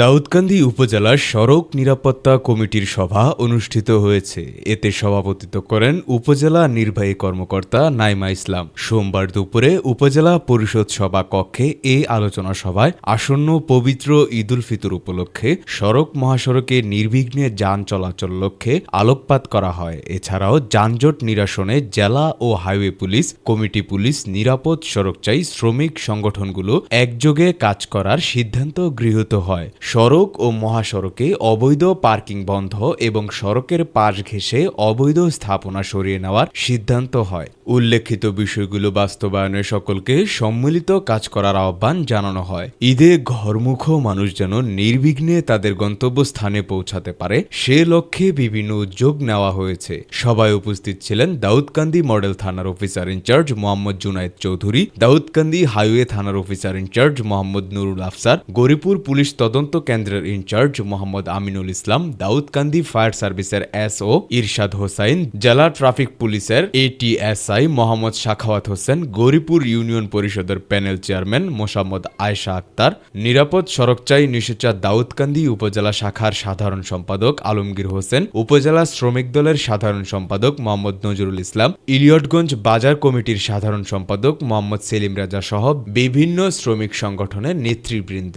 দাউদকান্দি উপজেলার সড়ক নিরাপত্তা কমিটির সভা অনুষ্ঠিত হয়েছে। এতে সভাপতিত্ব করেন উপজেলা নির্বাহী কর্মকর্তা নাইমা ইসলাম। সোমবার দুপুরে উপজেলা পরিষদ সভা কক্ষে এই আলোচনা সভায় আসন্ন পবিত্র ঈদুল ফিতর উপলক্ষে সড়ক মহাসড়কে নির্বিঘ্নে যান চলাচল লক্ষ্যে আলোকপাত করা হয়। এছাড়াও যানজট নিরসনে জেলা ও হাইওয়ে পুলিশ, কমিটি পুলিশ, নিরাপদ সড়কচাই শ্রমিক সংগঠনগুলো একযোগে কাজ করার সিদ্ধান্ত গৃহীত হয়। সড়ক ও মহাসড়কে অবৈধ পার্কিং বন্ধ এবং সড়কের পাশ ঘেঁষে অবৈধ স্থাপনা সরিয়ে নেওয়ার সিদ্ধান্ত হয়। উল্লেখিত বিষয়গুলো বাস্তবায়নে সকলকে সম্মিলিত কাজ করার আহ্বান জানানো হয়। ঈদে ঘরমুখ মানুষ যেন নির্বিঘ্নে তাদের গন্তব্যস্থানে পৌঁছাতে পারে, সে লক্ষ্যে বিভিন্ন উদ্যোগ নেওয়া হয়েছে। সবাই উপস্থিত ছিলেন দাউদকান্দি মডেল থানার officer in charge Mohammad Junaid Chowdhury, Daudkandi highway থানার officer in charge Mohammad Nurul Afsar, Garipur police তদন্ত কেন্দ্রের in charge Mohammad Aminul Islam, Daudkandi fire সার্ভিসের এসও ইরশাদ হোসাইন, জেলা ট্রাফিক পুলিশের এটিএসআই মোহাম্মদ শাখাওয়াত হোসেন, গরিপুর ইউনিয়ন পরিষদের প্যানেল চেয়ারম্যান মোসাম্মদ আয়শা আক্তার, নিরাপদ সড়কচাই নিষেচা দাউদকান্দি উপজেলা শাখার সাধারণ সম্পাদক আলমগীর হোসেন, উপজেলা শ্রমিক দলের সাধারণ সম্পাদক মোহাম্মদ নজরুল ইসলাম, ইলিয়টগঞ্জ বাজার কমিটির সাধারণ সম্পাদক মোহাম্মদ সেলিম রাজা সহ বিভিন্ন শ্রমিক সংগঠনের নেতৃবৃন্দ।